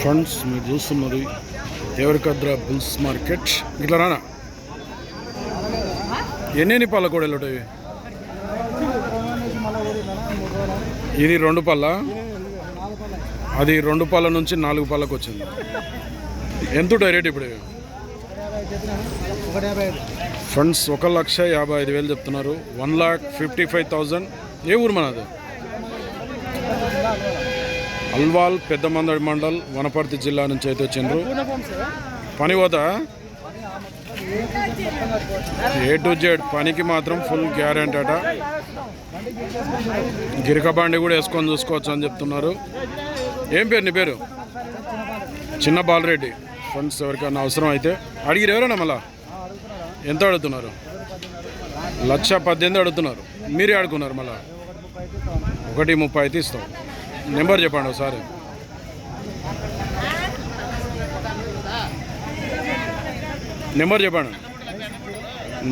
Friends మీరు చూస్తున్నది Devarakadra bulls market ఇట్లా రానా? ఎన్నెన్ని పళ్ళ కూడా వెళ్ళటాయి ఇది రెండు పళ్ళ? అది రెండు పళ్ళ నుంచి నాలుగు పళ్ళకు వచ్చింది. ఎంత ఉంటాయి రేట్ ఇప్పుడు? ఫ్రెండ్స్ ఒక లక్ష యాభై ఐదు వేలు చెప్తున్నారు. One lakh fifty five thousand. ఏ ఊరు మనది? అల్వాల్ పెద్దమందడి మండల్ వనపర్తి జిల్లా నుంచి అయితే వచ్చిండ్రు. పని పోత? ఏ టు జెడ్ పనికి మాత్రం ఫుల్ గ్యారెంటీ అట. గిరికబండి కూడా వేసుకొని చూసుకోవచ్చు అని చెప్తున్నారు. ఏం పేరు నీ పేరు? చిన్న బాలరెడ్డి. ఫ్రెండ్స్ ఎవరికైనా అవసరం అయితే అడిగిరు ఎవరైనా మళ్ళా? ఎంత అడుగుతున్నారు? లక్ష పద్దెనిమిది అడుగుతున్నారు. మీరే అడుగున్నారు మళ్ళా? ఒకటి ముప్పై అయితే ఇస్తాం. నెంబర్ చెప్పండి ఒకసారి. నెంబర్ చెప్పండి.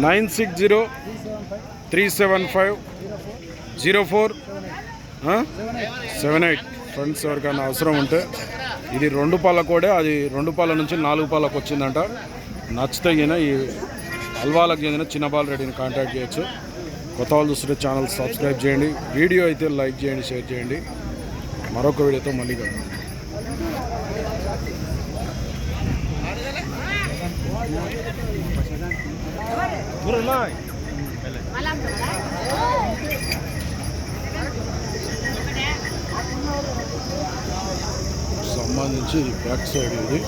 Nine six zero three seven five zero four seven eight. Friends ఎవరికైనా అవసరం ఉంటే ఇది రెండు పాల కూడా అది రెండు పాల నుంచి నాలుగు పాలకు వచ్చిందంట. నచ్చితే గిన ఈ అల్వాలకు చెందిన చిన్న రెడ్డిని కాంటాక్ట్ చేయొచ్చు. కొత్త వాళ్ళు చూస్తుంటే ఛానల్ సబ్స్క్రైబ్ చేయండి. వీడియో అయితే లైక్ చేయండి షేర్ చేయండి. మరొక వీడియోతో మళ్ళీ సంబంధించి బ్యాక్ సైడ్ ఇది.